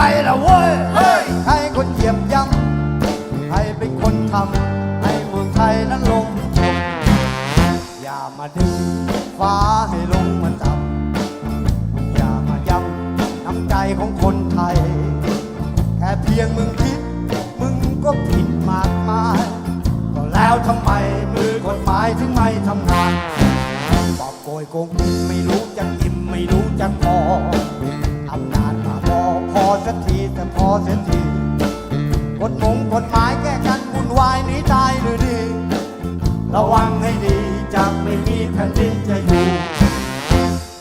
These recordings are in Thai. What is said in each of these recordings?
ใครละเว้ยใครคนเหยียบย่ำใครเป็นคนทำให้เมืองไทยนั้นลงจมอย่ามาดึงฟ้าให้ลงมานต่ำอย่ามาย้ำน้ำใจของคนไทย แค่เพียงมึงคิด มึงก็ผิดมากมาย ก็แล้วทำไมมือกฎหมายถึงไม่ทำงานปอบโกยโกงไม่รู้จักอิ่มไม่รู้จักพอ สักทีแต่พอเสียทีกฎหมงกฎหมายแก้กันวุ่นวายหนีตายหรือดี ระวังให้ดีจะไม่มีแผ่นดินจะอยู่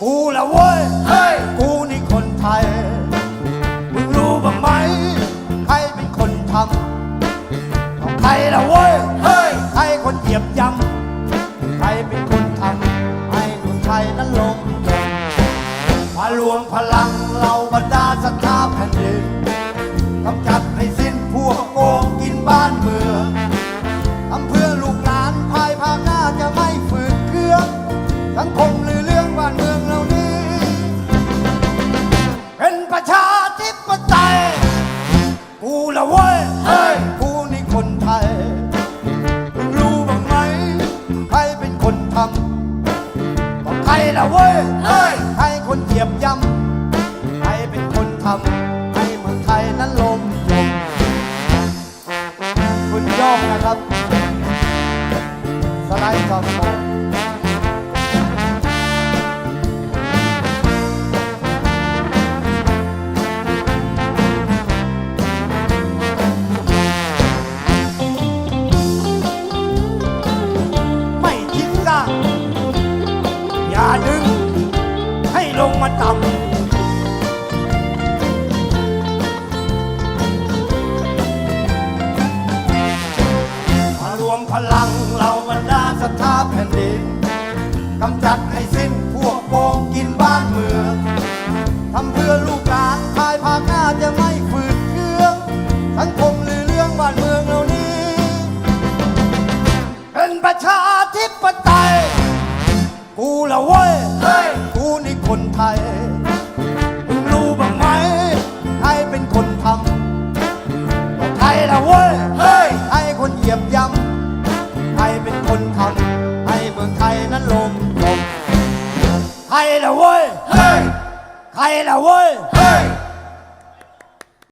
กูละเว้ยเฮ้ยกูนี่คนไทยมึงรู้บ้างไหม ใครเป็นคนทำก็ใครละเว้ยเฮ้ยใครคนเหยียบย่ำใครเป็นคนทำให้เมืองไทยนั้นลงจนมารวมพลัง คนทำก็ใครละเว้ยเฮ้ยใครคนเหยียบย่ำใครเป็นคนทำให้เมืองไทยนั้นลมจมคุณย่องนะครับ สไลด์ต่อไป ลังเราบรรดาศรัทธาแผ่นดินกำจัดให้สิ้นพวกโกงกินบ้านเมืองทำเพื่อลูกหลานภายภาคหน้าจะไม่ฝืดเคืองสังคมหรือเรื่องบ้านเมืองเหล่านี้ เป็นประชาธิปไตย กูละเว้ยกูนี่คนไทย ลมไทยล